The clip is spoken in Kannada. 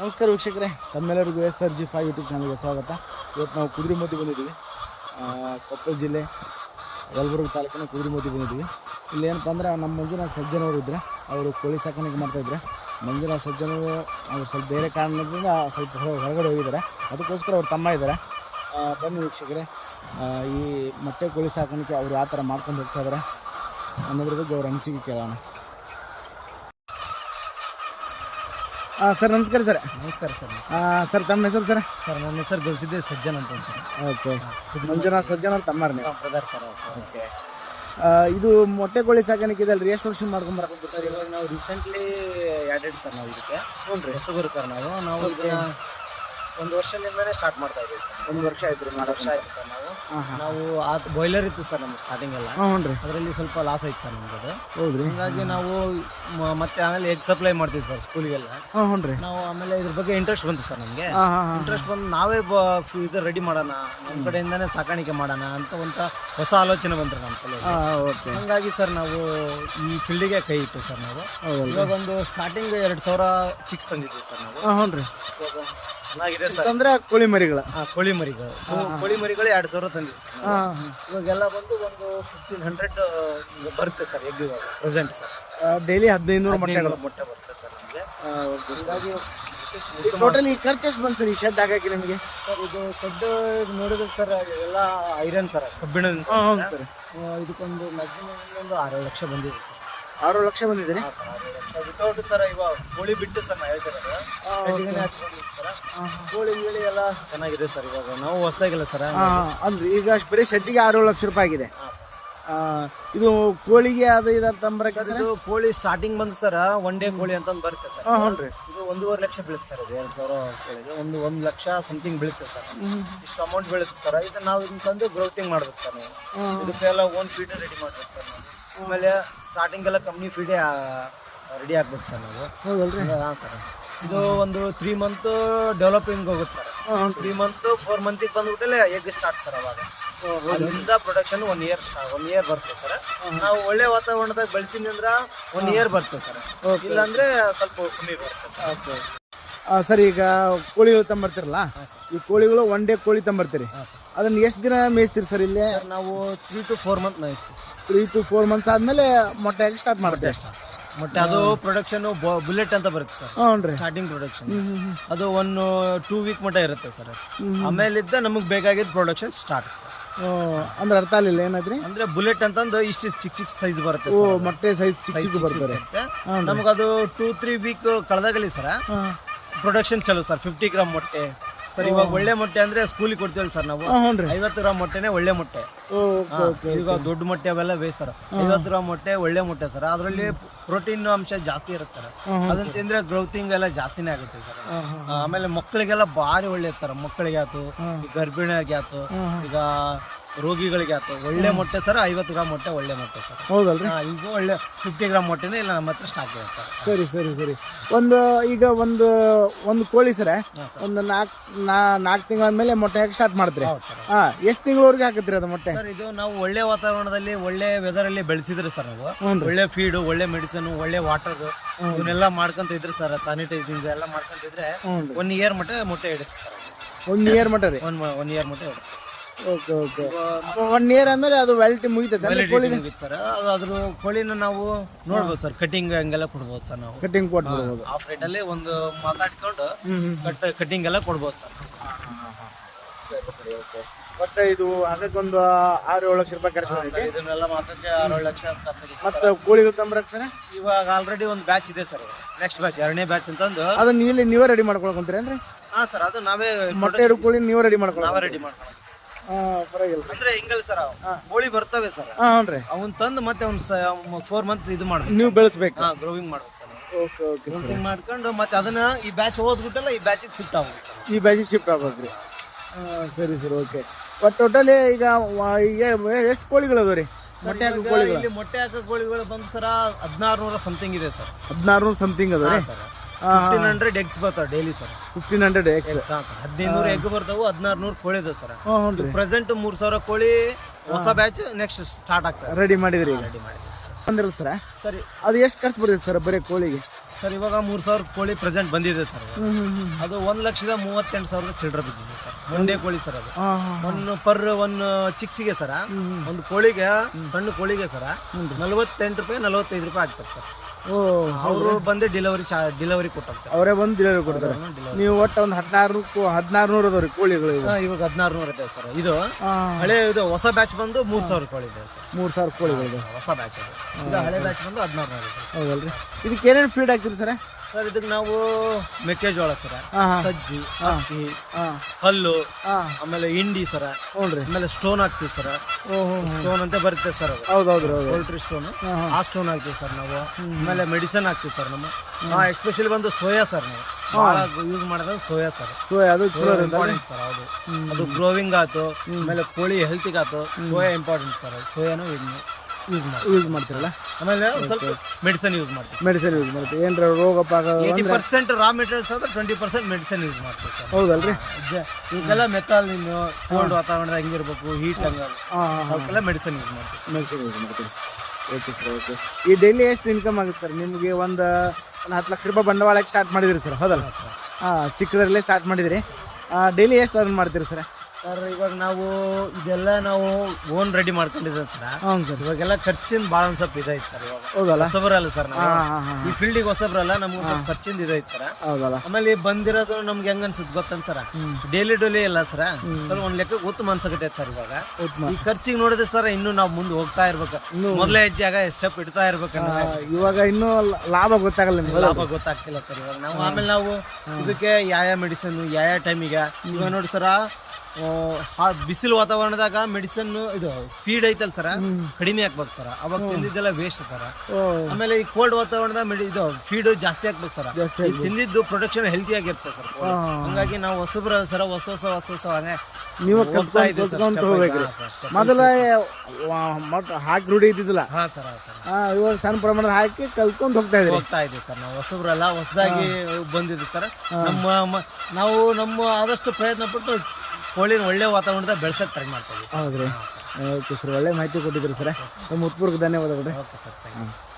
ನಮಸ್ಕಾರ ವೀಕ್ಷಕರೇ, ತಮ್ಮೆಲ್ಲರಿಗೂ S R G five YouTube ಚಾನಲ್ಗೆ ಸ್ವಾಗತ. ಇವತ್ತು ನಾವು ಕುದುರೆಮೋತಿ ಬಂದಿದ್ದೀವಿ. ಕೊಪ್ಪಳ ಜಿಲ್ಲೆ ಯಲಬುರ್ಗ ತಾಲೂಕಿನ ಕುದುರೆಮೋತಿ ಬಂದಿದ್ದೀವಿ. ಇಲ್ಲಿ ಏನಪ್ಪ ಅಂದರೆ ನಮ್ಮ ಮಂಜುನಾಥ್ ಸಜ್ಜನವರು ಇದ್ದರೆ ಅವರು ಕೋಳಿ ಸಾಕಾಣಿಕೆ ಮಾಡ್ತಾಯಿದ್ರೆ ಮಂಜುನಾಥ್ ಸಜ್ಜನವರು ಅವರು ಸ್ವಲ್ಪ ಬೇರೆ ಕಾರಣದಿಂದ ಸ್ವಲ್ಪ ಹೊರ- ಹೊರಗಡೆ ಹೋಗಿದ್ದಾರೆ. ಅದಕ್ಕೋಸ್ಕರ ಅವ್ರು ತಮ್ಮ ಇದ್ದಾರೆ. ಬನ್ನಿ ವೀಕ್ಷಕರೇ. ಈ ಮೊಟ್ಟೆ ಕೋಳಿ ಸಾಕಾಣಿಕೆ ಅವ್ರು ಯಾವ ಥರ ಮಾಡ್ಕೊಂಡು ಹೋಗ್ತಾಯಿದ್ದಾರೆ ಅನ್ನೋದ್ರ ಬಗ್ಗೆ ಅವ್ರ ಅನಿಸಿಕೆ ಕೇಳೋಣ ಹಾಂ ಸರ್ ನಮಸ್ಕಾರ ಸರ್. ನಮಸ್ಕಾರ ಸರ್ ಸರ್ ತಮ್ಮ ಹೆಸರು ಸರ್? ಸರ್ ನನ್ನ ಹೆಸರು ಗವಿಸಿದ್ದೆ ಸಜ್ಜನ್ ಅಂತ ಸರ್. ಓಕೆ. ಮಂಜುನಾಥ್ ಸಜ್ಜನ ಅಂತ ತಮ್ಮ ಬ್ರದರ್ ಸರ್ ಓಕೆ. ಇದು ಮೊಟ್ಟೆ ಕೋಳಿ ಸಾಕಾಣಿಕೆ ಇದಲ್ರಿ? ಎಷ್ಟು ವರ್ಷ ಮಾಡ್ಕೊಂಬರಕ್ಕೆ ಸರ್? ಇವಾಗ ನಾವು ರೀಸೆಂಟ್ಲಿ ಆ್ಯಡೆಡ್ ಸರ್ ನಾವು ಇದಕ್ಕೆ. ಹ್ಞೂ ರೀ ಹೊಸಬರು ಸರ್ ನಾವು. ನಾವು ಇದನ್ನ ಒಂದು ವರ್ಷದಿಂದನೇ ಸ್ಟಾರ್ಟ್ ಮಾಡ್ತಾ ಇದ್ದೀವಿ ಸರ್. ಒಂದು ವರ್ಷ ಆಯ್ತು ರೀ ವರ್ಷ ಆಯ್ತು ಸರ್ ನಾವು. ನಾವು ಆ ಬಾಯ್ಲರ್ ಇತ್ತು ಸರ್ ನಮ್ಗೆ ಸ್ಟಾರ್ಟಿಂಗ್ ಎಲ್ಲ. ಹ್ಞೂ ಅದರಲ್ಲಿ ಸ್ವಲ್ಪ ಲಾಸ್ ಆಯ್ತು ಸರ್ ನಮ್ಗೆ ಹೌದ್ರಿ ಹೀಗಾಗಿ ನಾವು ಮ- ಮತ್ತೆ ಆಮೇಲೆ ಎಗ್ ಸಪ್ಲೈ ಮಾಡ್ತೀವಿ ಸರ್ ಸ್ಕೂಲಿಗೆಲ್ಲ ಹಾಂ ಹ್ಞೂ ರೀ. ನಾವು ಆಮೇಲೆ ಇದ್ರ ಬಗ್ಗೆ ಇಂಟ್ರೆಸ್ಟ್ ಬಂತು ಸರ್ ನಮಗೆ. ಹಾಂ ಹಾಂ ಹಾಂ ಇಂಟ್ರೆಸ್ಟ್ ಬಂದು ನಾವೇ ಬ ಫು- ಇದು ರೆಡಿ ಮಾಡೋಣ ನಮ್ಮ ಕಡೆಯಿಂದನೇ ಸಾಕಾಣಿಕೆ ಮಾಡೋಣ ಅಂತ ಒಂದು ಹೊಸ ಆಲೋಚನೆ ಬಂತು ನಮ್ಮ ತಲೆ ಹಾಂ ಓಕೆ. ಹಂಗಾಗಿ ಸರ್ ನಾವು ಈ ಫೀಲ್ಡಿಗೆ ಕೈ ಇಟ್ಟು ಸರ್ ನಾವು. ಇವಾಗ ಒಂದು ಸ್ಟಾರ್ಟಿಂಗ್ ಎರಡು ಸಾವಿರ ಚಿಕ್ಸ್ ತಂದಿದ್ವಿ ಸರ್ ನಾವು. ಹಾಂ ಹ್ಞೂ ರೀ. ಇವಾಗ ಚೆನ್ನಾಗಿದೆ ಸರ್. ಅಂದ್ರೆ ಕೋಳಿ ಮರಿಗಳ. ಹಾಂ ಕೋಳಿ ಮರಿಗಳು. ಕೋಳಿ ಮರಿಗಳು ಎರಡು ಸಾವಿರ ತಂದಿದೆ ಸರ್. ನಾವು. ಇವಾಗೆಲ್ಲ ಬಂದು ಒಂದು ಫಿಫ್ಟೀನ್ ಹಂಡ್ರೆಡ್ ಬರುತ್ತೆ sir egg present sir. Daily ಹದಿನೈದು ನೂರು ಮೊಟ್ಟೆಗಳು ಮೊಟ್ಟೆ ಬರುತ್ತೆ ಸರ್ ನಮಗೆ. ಹೀಗಾಗಿ ಟೋಟಲ್ ಈ ಖರ್ಚು ಎಷ್ಟು ಬಂತು ಈ ಶೆಡ್ ಹಾಕಕ್ಕೆ ನಿಮಗೆ? ಸರ್ ಇದು ಶೆಡ್ ನೋಡಿದ್ರೆ ಸರ್ ಎಲ್ಲ ಐರನ್ ಸರ್. ಕಬ್ಬಿಣ ಸರ್. ಇದಕ್ಕೊಂದು ಮ್ಯಾಕ್ಸಿಮಮ್ ಒಂದು ಆರು ಲಕ್ಷ ಬಂದಿದೆ ಸರ್. ಆರು ಲಕ್ಷ ಬಂದಿದೆ ವಿತೌಟ್ ಸರ್ ಇವಾಗ ಕೋಳಿ ಬಿಟ್ಟು ಸರ್ ನಾ ಹೇಳ್ತಿರೋದು ಶೆಡ್ಡಿಗೆನೇ ಹಚ್ಕೊಂಡಿದ್ದು ಸರ್ ಕೋಳಿ ಗೀಳಿ ಎಲ್ಲ ಚೆನ್ನಾಗಿದೆ ಸರ್ ಇವಾಗ. ನಾವು ಹೊಸ್ದಾಗಿಲ್ಲ ಸರ್. ಅಂದ್ರೆ ಈಗ ಬರೀ ಶೆಡ್ಡಿಗೆ ಆರು ಲಕ್ಷ ರೂಪಾಯಿ ಆಗಿದೆ. ಇದು ಕೋಳಿಗೆ ಅದು ಇದು ತಂಬರಕ್ಕೆ ಇದು ಕೋಳಿ ಸ್ಟಾರ್ಟಿಂಗ್ ಬಂದು ಸರ್ ಒನ್ ಡೇ ಕೋಳಿ ಅಂತ ಬರುತ್ತೆ ಸರ್. ಹೌನ್ರಿ ಹ್ಞೂ ರೀ. ಇದು ಒಂದೂವರೆ ಲಕ್ಷ ಬೀಳುತ್ತೆ ಸರ್ ಇದು ಎರಡು ಸಾವಿರ ಕೋಳಿಗೆ. ಒಂದು ಒಂದು ಲಕ್ಷ ಸಮಥಿಂಗ್ ಬೀಳುತ್ತೆ ಸರ್. ಇಷ್ಟು ಅಮೌಂಟ್ ಬೀಳುತ್ತೆ ಸರ್. ಇದು ನಾವು ಇದನ್ನ ತಂದು ಗ್ರೋತಿಂಗ್ ಮಾಡ್ಬೇಕು ಸರ್ ನಾವು. ಇದಕ್ಕೆಲ್ಲ ಓನ್ ಫೀಡ್ ರೆಡಿ ಮಾಡ್ಬೇಕು ಸರ್ ನಾವು. ಆಮೇಲೆ ಸ್ಟಾರ್ಟಿಂಗ್ ಎಲ್ಲ ಕಂಪ್ನಿ ಫೀಡೇ ರೆಡಿ ಆಗ್ಬೇಕು ಸರ್ ನಾವು. ಹೌದಲ್ರಿ? ಹಾಂ ಸರ್. ಇದು ಒಂದು ತ್ರೀ ಮಂತ್ ಡೆವಲಪಿಂಗ್ ಹೋಗುತ್ತೆ ಸರ್. ತ್ರೀ ಮಂತ್ ಫೋರ್ ಮಂತಿಗೆ ಬಂದ್ಬಿಟ್ಟಲೆ ಎಗ್ ಸ್ಟಾರ್ಟ್ ಸರ್ ಅವಾಗ? ಅದರಿಂದ production one year one year ಬರ್ತದೆ ಸರ್. ನಾವು ಒಳ್ಳೆ ವಾತಾವರಣದಾಗ ಬೆಳೆಸಿದ್ವಿ ಅಂದ್ರೆ ಒನ್ ಇಯರ್ ಬರ್ತದೆ ಸರ್. ಇಲ್ಲಾಂದ್ರೆ ಸ್ವಲ್ಪ ಕಮ್ಮಿ ಬರುತ್ತೆ ಸರ್. ಓಕೆ ಸರ್ ಈಗ ಕೋಳಿಗಳು ತಂಬರ್ತಿರಲ್ಲ? ಈ ಕೋಳಿಗಳು ಒನ್ ಡೇ ಕೋಳಿ ತಂಬರ್ತೀರಿ. ಅದನ್ನ ಎಷ್ಟು ದಿನ ಮೇಯಿಸ್ತೀರಿ ಸರ್ ಇಲ್ಲಿ? ನಾವು three to four month ಮೇಯಿಸ್ತೀವಿ sir. Three to four months ಆದ್ಮೇಲೆ ಮೊಟ್ಟೆ ಹಾಕಿ ಸ್ಟಾರ್ಟ್ ಮಾಡುತ್ತೆ ಮೊಟ್ಟೆ ಅದು ಪ್ರೊಡಕ್ಷನ್ ಬುಲೆಟ್ ಅಂತ ಬರುತ್ತೆ ಸರ್ ಹ್ಞೂ ರೀ ಸ್ಟಾರ್ಟಿಂಗ್ ಪ್ರೊಡಕ್ಷನ್ ಅದು ಒನ್ ಟೂ ವೀಕ್ ಮಟ್ಟ ಇರುತ್ತೆ ಸರ್ ಆಮೇಲಿದ್ದ ನಮಗೆ ಬೇಕಾಗಿದ್ದ ಪ್ರೊಡಕ್ಷನ್ ಸ್ಟಾರ್ಟ್ ಸರ್ ಅಂದ್ರೆ ಅರ್ಥ ಆಗಲಿಲ್ಲ ಏನಾದ್ರಿ? ಅಂದ್ರೆ ಬುಲೆಟ್ ಅಂತಂದು ಇಷ್ಟು ಚಿಕ್ಕ ಚಿಕ್ಕ ಸೈಜ್ ಬರುತ್ತೆ ಓ. ಮೊಟ್ಟೆ ಸೈಜ್ ಚಿಕ್ಕ ಚಿಕ್ಕ ಬರ್ತಾರೆ ನಮಗದು ಟೂ ತ್ರೀ ವೀಕ್ ಕಳೆದಾಗಲಿ ಸರ್ ಪ್ರೊಡಕ್ಷನ್ ಚಲೋ ಸರ್ ಫಿಫ್ಟಿ ಗ್ರಾಮ್ ಮೊಟ್ಟೆ. ಸರ್ ಇವಾಗ ಒಳ್ಳೆ ಮೊಟ್ಟೆ ಅಂದ್ರೆ ಸ್ಕೂಲಿಗೆ ಕೊಡ್ತೀವಿ ಸರ್ ನಾವು? ಹ್ಞೂ ರೀ. ಐವತ್ತು ಗ್ರಾಮ್ ಮೊಟ್ಟೆನೆ ಒಳ್ಳೆ ಮೊಟ್ಟೆ. ಹಾ, ಈಗ ದೊಡ್ಡ ಮೊಟ್ಟೆ ಅವೆಲ್ಲ ವೇಸ್ಟ್ ಸರ್. ಐವತ್ತು ಗ್ರಾಮ್ ಮೊಟ್ಟೆ ಒಳ್ಳೆ ಮೊಟ್ಟೆ ಸರ್. ಅದರಲ್ಲಿ ಪ್ರೋಟೀನ್ ಅಂಶ ಜಾಸ್ತಿ ಇರುತ್ತೆ ಸರ್. ಅದನ್ನ ತಿಂದ್ರೆ ಗ್ರೌತಿಂಗ್ ಎಲ್ಲ ಜಾಸ್ತಿನೇ ಆಗುತ್ತೆ ಸರ್. ಆಮೇಲೆ ಮಕ್ಕಳಿಗೆಲ್ಲ ಭಾರಿ ಒಳ್ಳೇದು ಸರ್. ಮಕ್ಕಳಿಗೆ ಆಯ್ತು ಗರ್ಭಿಣಿಯಾಗಿ ಆಯ್ತು ಈಗ ರೋಗಿಗಳಿಗೆ ಆಯ್ತು ಒಳ್ಳೆ ಮೊಟ್ಟೆ ಸರ್ ಐವತ್ತು ಗ್ರಾಮ್ ಮೊಟ್ಟೆ ಒಳ್ಳೆ ಮೊಟ್ಟೆ ಸರ್. ಹೌದಲ್ರಿ? ಹಾ, ಈಗ ಒಳ್ಳೆ ಫಿಫ್ಟಿ ಗ್ರಾಮ್ ಮೊಟ್ಟೆನೇ ಇಲ್ಲ ನಮ್ಮ ಹತ್ರ ಸ್ಟಾಕ್ ಇದೆ ಸರ್. ಸರಿ ಸರಿ ಸರಿ. ಒಂದು ಈಗ ಒಂದು ಒಂದು ಕೋಳಿ ಸರ ಒಂದು ನಾಲ್ಕು ನಾಲ್ಕು ಮೇಲೆ ಮೊಟ್ಟೆ ಹಾಕಿ ಸ್ಟಾರ್ಟ್ ಮಾಡ್ತೀರಿ ಹೌದು ಸರ್ ಹಾಂ ಎಷ್ಟು ತಿಂಗಳವರೆಗೆ ಹಾಕತ್ರಿ ಅದು ಮೊಟ್ಟೆ? ಸರ್ ಇದು ನಾವು ಒಳ್ಳೆ ವಾತಾವರಣದಲ್ಲಿ ಒಳ್ಳೆ ವೆದರ್ ಅಲ್ಲಿ ಬೆಳೆಸಿದ್ರೆ ಸರ್ ನಾವು. ಒಳ್ಳೆ ಫೀಡು ಒಳ್ಳೆ ಮೆಡಿಸನ್ ಒಳ್ಳೆ ವಾಟರ್ ಇವನ್ನೆಲ್ಲ ಮಾಡ್ಕೊಂತ ಇದ್ರಿ ಸರ್ ಸ್ಯಾನಿಟೈಸಿಂಗ್ ಎಲ್ಲ ಮಾಡ್ಕೊಂತ ಇದ್ರೆ ಒನ್ ಇಯರ್ ಮಟ್ಟ ಮೊಟ್ಟೆ ಇಡುತ್ತೆ ಸರ್. ಒನ್ ಇಯರ್ ಮಟ್ಟ ರೀ? ಒನ್ ಒನ್ ಇಯರ್ ಮಟ್ಟ ಇಡುತ್ತೆ ಓಕೆ ಓಕೆ ಒನ್ ಇಯರ್ ಆದ್ಮೇಲೆ ಅದು ವ್ಯಾಲಿಟಿ ಮುಗಿತೈತೆ ಕೋಳಿ ಸರ್ ಅದು ಅದ್ರ ಕೋಳಿನ ನಾವು ನೋಡ್ಬೋದು ಸರ್ ಕಟಿಂಗ್ ಹಂಗೆಲ್ಲ ಕೊಡ್ಬೋದು ಸರ್ ನಾವು. ಕಟಿಂಗ್ ಕೊಡ್ಬೋದು. ಆಫ್ ರೇಟ್ ಅಲ್ಲಿ ಒಂದು ಮಾತಾಡ್ಕೊಂಡು ಕಟ್ ಕಟಿಂಗ್ ಎಲ್ಲ ಕೊಡ್ಬೋದು ಸರ್ ಸರಿ ಸರಿ ಓಕೆ ಬಟ್ ಇದು ಅದಕ್ಕೊಂದು ಆರು ಏಳು ಲಕ್ಷ ರೂಪಾಯಿ ಖರ್ಚು ಸರ್ ಇದನ್ನೆಲ್ಲ ಮಾತಾಡಿ ಆರು ಏಳು ಲಕ್ಷ ಖರ್ಚಾಗಿದೆ ಮತ್ತೆ ಕೋಳಿಗಳು ತಂಬರಕ್ಕೆ ಸರ್? ಇವಾಗ ಆಲ್ರೆಡಿ ಒಂದು ಬ್ಯಾಚ್ ಇದೆ ಸರ್ ನೆಕ್ಸ್ಟ್ ಬ್ಯಾಚ್ ಎರಡನೇ ಬ್ಯಾಚ್ ಅಂತಂದು. ಅದನ್ನ ನೀಲಿ ನೀವೇ ರೆಡಿ ಮಾಡ್ಕೊಳಕೊಂತೀರೇನ್ರಿ ಹಾಂ ಸರ್ ಅದು ನಾವೇ ಮೊಟ್ಟೆ ಹಿಡ್ಕೊಳ್ಳಿ ಕೋಳಿ ನೀವೇ ರೆಡಿ ಮಾಡ್ಕೊಳ್ಳಿ ನಾವೇ ರೆಡಿ ಮಾಡ್ಕೊಳ್ಳೋದು ಹಾಂ ಪರವಾಗಿಲ್ಲ. ಅಂದ್ರೆ ಹಿಂಗಲ್ಲ ಸರ್ ಕೋಳಿ ಬರ್ತವೆ ಸರ್ ಹಾಂ ಹ್ಞೂ ರೀ. ಅವನ್ ತಂದು ಮತ್ತೆ ಅವ್ನು ಫೋರ್ ಮಂತ್ಸ್ ಇದು ಮಾಡ್ಬೇಕು ನೀವು ಬೆಳೆಸ್ಬೇಕು. ಹಾ ಗ್ರೋವಿಂಗ್ ಮಾಡ್ಬೇಕು ಸರ್ ಓಕೆ ಓಕೆ ಗ್ರೋವಿಂಗ್ ಮಾಡ್ಕೊಂಡು ಮತ್ತೆ ಅದನ್ನ ಈ ಬ್ಯಾಚ್ ಓದ್ಬಿಟ್ಟಲ್ಲ ಈ ಬ್ಯಾಚಿಗೆ ಶಿಫ್ಟ್ ಆಗ್ಬೇಕು ಸರ್ ಈ ಬ್ಯಾಚಿಗೆ ಶಿಫ್ಟ್ ಆಗ್ಬೇಕ್ರಿ ರೀ. ಸರಿ ಸರಿ ಓಕೆ ಬಟ್ ಟೋಟಲಿ ಈಗ ಈಗ ಎಷ್ಟು ಕೋಳಿಗಳು ಅದಾವ ರೀ? ಮೊಟ್ಟೆ ಹಾಕೋ ಕೋಳಿಗಳು? ಇಲ್ಲಿ ಮೊಟ್ಟೆ ಹಾಕೋ ಕೋಳಿಗಳು ಬಂದು ಸರ ಹದಿನಾರು ನೂರ ಸಮಥಿಂಗ್ ಇದೆ ಸರ್ ಹದಿನಾರು ಸಮಥಿಂಗ್ ಅದ ಸರ್ ಫಿಫ್ಟೀನ್ ಹಂಡ್ರೆಡ್ ಎಗ್ಸ್ ಬರ್ತಾವೆ daily sir. Fifteen hundred eggs ಹದಿನೈದು ನೂರು ಎಗ್ ಬರ್ತಾವೆ ಹದಿನಾರು ನೂರು ಕೋಳಿ ಇದಾವೆ ಸರ್. ಪ್ರೆಸೆಂಟ್ ಮೂರು ಸಾವಿರ ಕೋಳಿ ಹೊಸ ಬ್ಯಾಚ್ ನೆಕ್ಸ್ಟ್ ಸ್ಟಾರ್ಟ್ ಆಗ್ತದೆ ರೆಡಿ ಮಾಡಿದ್ರಿ ರೆಡಿ ಮಾಡಿದ್ರಿ ಬಂದಿರಲ್ಲ ಸರ್. ಸರಿ? ಅದು ಎಷ್ಟು ಖರ್ಚು ಬರ್ತೈತೆ ಸರ್ ಬರೀ ಕೋಳಿಗೆ? ಸರ್ ಇವಾಗ ಮೂರ್ ಸಾವಿರ ಕೋಳಿ ಪ್ರೆಸೆಂಟ್ ಬಂದಿದೆ ಸರ್ ಅದು ಒಂದ್ ಲಕ್ಷದ ಮೂವತ್ತೆಂಟು ಸಾವಿರದ ಚಿಲ್ಡ್ರ ಬಿದ್ದಿದೆ ಸರ್. ಒಂದೇ ಕೋಳಿ ಸರ್ ಅದು. ಒಂದು ಪರ್ ಒಂದು ಚಿಕ್ಸಿಗೆ ಸರ. ಒಂದು ಕೋಳಿಗೆ ಸಣ್ಣ ಕೋಳಿಗೆ ಸರ. ನಲವತ್ತೆಂಟು ರೂಪಾಯಿ ನಲವತ್ತೈದು ರೂಪಾಯಿ ಆಗ್ತದೆ ಸರ್. ಅವರು ಬಂದು ಡೆಲಿವರಿ ಚಾ ಡೆಲಿವರಿ ಕೊಟ್ಟೋಗ್ತಾರೆ ಅವರೇ ಬಂದು ಡೆಲಿವರಿ ಕೊಡ್ತಾರೆ. ನೀವು ಒಟ್ಟು ಒಂದು ಹದಿನಾರು ಹದಿನಾರು ನೂರು ಅದಾವ್ರಿ ಕೋಳಿಗಳು ಇವು ಇವಾಗ ಹದಿನಾರು ನೂರ ಇದೆ ಸರ್. ಇದು ಹಳೆ ಇದು ಹೊಸ ಬ್ಯಾಚ್ ಬಂದು ಮೂರು ಸಾವಿರ ಕೋಳಿ ಇದೆ ಸರ್. ಮೂರು ಸಾವಿರ ಕೋಳಿಗಳಿದೆ ಹೊಸ ಬ್ಯಾಚ್ ಇದೆ ಇದು ಹಳೆ ಬ್ಯಾಚ್ ಬಂದು ಹದಿನಾರು ನೂರ ಇದೆ. ಹೌದಲ್ರಿ. ಇದಕ್ಕೆ ಏನೇನು ಫೀಡ್ ಹಾಕ್ತೀರಿ ಸರ್? ಸರ್ ಇದಕ್ಕೆ ನಾವು ಮೆಕ್ಕೆಜೋಳ ಸರ. ಸಜ್ಜಿ ಅಕ್ಕಿ ಹಾಂ. ಹಲ್ಲು ಆಮೇಲೆ ಹಿಂಡಿ ಸರ ಹ್ಞೂ ರೀ. ಆಮೇಲೆ ಸ್ಟೋನ್ ಹಾಕ್ತೀವಿ ಸರ್. ಸ್ಟೋನ್ ಅಂತ ಬರುತ್ತೆ ಸರ್ ಅದು. ಹೌದು ಹೌದು ಹೌದು ಪೋಲ್ಟ್ರಿ ಸ್ಟೋನ್ ಆ ಸ್ಟೋನ್ ಹಾಕ್ತಿವಿ ಸರ್ ನಾವು. ಆಮೇಲೆ ಮೆಡಿಸನ್ ಹಾಕ್ತೀವಿ ಸರ್ ನಮ್ಮ. ಎಸ್ಪೆಷಲಿ ಬಂದು ಸೋಯಾ ಸರ್ ನಾವು. ಯೂಸ್ ಮಾಡೋದು ಸೋಯಾ ಸರ್. ಸೋಯಾ ಅದು ಇಂಪಾರ್ಟೆಂಟ್ ಸರ್ ಅದು. ಅದು ಗ್ರೋವಿಂಗ್ ಆಯ್ತು ಆಮೇಲೆ ಕೋಳಿ ಹೆಲ್ತಿಗೆ ಆಯ್ತು ಸೋಯಾ ಇಂಪಾರ್ಟೆಂಟ್ ಸರ್ ಸೋಯಾನು ಯೂಸ್ ಮಾಡಿ ಯೂಸ್ ಮಾಡ್ತೀರಲ್ಲ? ಆಮೇಲೆ ಒಂದ್ ಸ್ವಲ್ಪ ಮೆಡಿಸನ್ ಯೂಸ್ ಮಾಡ್ತೀವಿ. ಮೆಡಿಸಿನ್ ಯೂಸ್ ಮಾಡ್ತೀವಿ ಏನಾರ ರೋಗ ಪಾಗ ಏಯ್ಟಿ ಪರ್ಸೆಂಟ್ ರಾ ಮೆಟೀರಿಯಲ್ಸ್ ಆದ್ರೆ ಟ್ವೆಂಟಿ ಪರ್ಸೆಂಟ್ ಮೆಡಿಸನ್ ಯೂಸ್ ಮಾಡ್ತೀವಿ ಸರ್. ಹೌದಲ್ರಿ? ಈಗೆಲ್ಲ ಮೆಥಾಲ್ ನೀನು ಕೋಲ್ಡ್ ವಾತಾವರಣದಾಗ ಹೆಂಗಿರ್ಬೇಕು ಹೀಟ್ ಹಂಗ ಹಾಂ ಹಾಂ ಅವಕ್ಕೆಲ್ಲ ಮೆಡಿಸನ್ ಯೂಸ್ ಮಾಡ್ತೀವಿ. ಮೆಡಿಸಿನ್ ಯೂಸ್ ಮಾಡ್ತೀವಿ. ಓಕೆ ಸರ್ ಓಕೆ ಈ ಡೈಲಿ ಎಷ್ಟು ಇನ್ಕಮ್ ಆಗುತ್ತೆ ಸರ್ ನಿಮಗೆ ಒಂದು ಒಂದು ಹತ್ತು ಲಕ್ಷ ರೂಪಾಯಿ ಬಂಡವಾಳಕ್ಕೆ ಸ್ಟಾರ್ಟ್ ಮಾಡಿದಿರಿ ಸರ್ ಹೌದಲ್ಲ? ಹಾಂ ಚಿಕ್ಕದರಲ್ಲೇ ಸ್ಟಾರ್ಟ್ ಮಾಡಿದಿರಿ. ಡೈಲಿ ಎಷ್ಟು ಅರ್ನ್ ಮಾಡ್ತೀರಿ ಸರ್ ಸರ್ ಇವಾಗ ನಾವು ಇದೆಲ್ಲ ನಾವು ಓನ್ ರೆಡಿ ಮಾಡ್ಕೊಂಡಿದ್ದೇವೆ ಸರ್. ಹ್ಞೂ ಸರ್. ಇವಾಗೆಲ್ಲ ಖರ್ಚಿನ ಭಾಳ ಒಂದು ಸ್ವಲ್ಪ ಇದೈತೆ ಸರ್ ಇವಾಗ. ಹೌದಲ್ಲ? ಹೊಸಬರಲ್ಲ ಸರ್ ನಾವು. ಈ ಫೀಲ್ಡಿಗೆ ಹೊಸಬ್ರಲ್ಲ ನಮ್ಗೆ ಸ್ವಲ್ಪ ಖರ್ಚಿಂದ ಇದೈತೆ ಸರ್. ಹೌದಲ್ಲ? ಆಮೇಲೆ ಬಂದಿರೋದು ನಮ್ಗೆ ಹೆಂಗ್ ಅನ್ಸುತ್ತೆ ಗೊತ್ತನ್ ಸರ್? ಡೈಲಿ ಡೈಲಿ ಇಲ್ಲ ಸರ್. ಸ್ವಲ್ಪ ಒಂದ್ ಲೆಕ್ಕ ಉತ್ತಮ ಅನ್ಸಕತ್ತೈತೆ ಸರ್ ಇವಾಗ. ಈ ಖರ್ಚಿಗೆ ನೋಡಿದ್ರೆ ಸರ್ ಇನ್ನು ನಾವು ಮುಂದೆ ಹೋಗ್ತಾ ಇರ್ಬೇಕು. ಮೊದಲೇ ಹೆಜ್ಜೆಯಾಗ ಸ್ಟೆಪ್ ಇಡ್ತಾ ಇರ್ಬೇಕು ಇವಾಗ ಇನ್ನೂ ಲಾಭ ಗೊತ್ತಾಗಲ್ಲ ನಿಮ್ಗೆ. ಲಾಭ ಗೊತ್ತಾಗ್ತಿಲ್ಲ ಸರ್ ಇವಾಗ. ನಾವು ಆಮೇಲೆ ನಾವು ಇದಕ್ಕೆ ಯಾವ ಯಾವ ಮೆಡಿಸಿನ್ ಯಾವ ಯಾವ ಟೈಮಿಗೆ ಇವಾಗ ನೋಡಿ ಸರ ಬಿಸಿಲು ವಾತಾವರಣದಾಗ ಮೆಡಿಸಿನ್ ಇದು ಫೀಡ್ ಐತಲ್ ಸರ? ಕಡಿಮೆ ಹಾಕ್ಬೇಕು ಸರ. ಅವಾಗ ತಿಂದಿದ್ದೆಲ್ಲ ವೇಸ್ಟ್ ಸರ. ಆಮೇಲೆ ಈ ಕೋಲ್ಡ್ ವಾತಾವರಣದ ಮೆಡಿ ಇದು ಫೀಡ್ ಜಾಸ್ತಿ ಹಾಕ್ಬೇಕು ಸರ್. ತಿಂದಿದ್ದು ಪ್ರೊಡಕ್ಷನ್ ಹೆಲ್ತಿ ಆಗಿರ್ತದೆ ಸರ್ ಹಂಗಾಗಿ ನಾವು ಹೊಸಬ್ರ ಸರ ಹೊಸ ಹೊಸ ಹೊಸ ಹೊಸ ನೀವು ಮೊದಲ ಮಟ್ ಹಾಕಿ ರೂಢಿ ಇದ್ದಿದ್ದಿಲ್ಲ. ಹಾ ಸರ್ ಇವಾಗ ಸಣ್ಣ ಪ್ರಮಾಣದ ಹಾಕಿ ಕಲ್ತ್ಕೊಂಡು ಹೋಗ್ತಾ ಇದ್ದೀವಿ ಹೋಗ್ತಾ ಇದ್ದೀವಿ ಸರ್ ನಾವು. ಹೊಸಬ್ರಲ್ಲ ಹೊಸದಾಗಿ ಬಂದಿದೆ ಸರ್. ನಮ್ಮ ನಾವು ನಮ್ಮ ಆದಷ್ಟು ಪ್ರಯತ್ನ ಪಟ್ಟು ಕೋಳಿನ ಒಳ್ಳೆ ವಾತಾವರಣದಾಗ ಬೆಳೆಸಕ್ಕೆ ಟ್ರೈ ಮಾಡ್ತೀವಿ. ಹೌದ್ರಿ. ಓಕೆ ಸರ್ ಒಳ್ಳೆ ಮಾಹಿತಿ ಕೊಟ್ಟಿದ್ರಿ ಸರ್. ನಮ್ಮ ಉತ್ಪೂರ್ವಕ ಧನ್ಯವಾದಗಳು. Okay sir. Thank you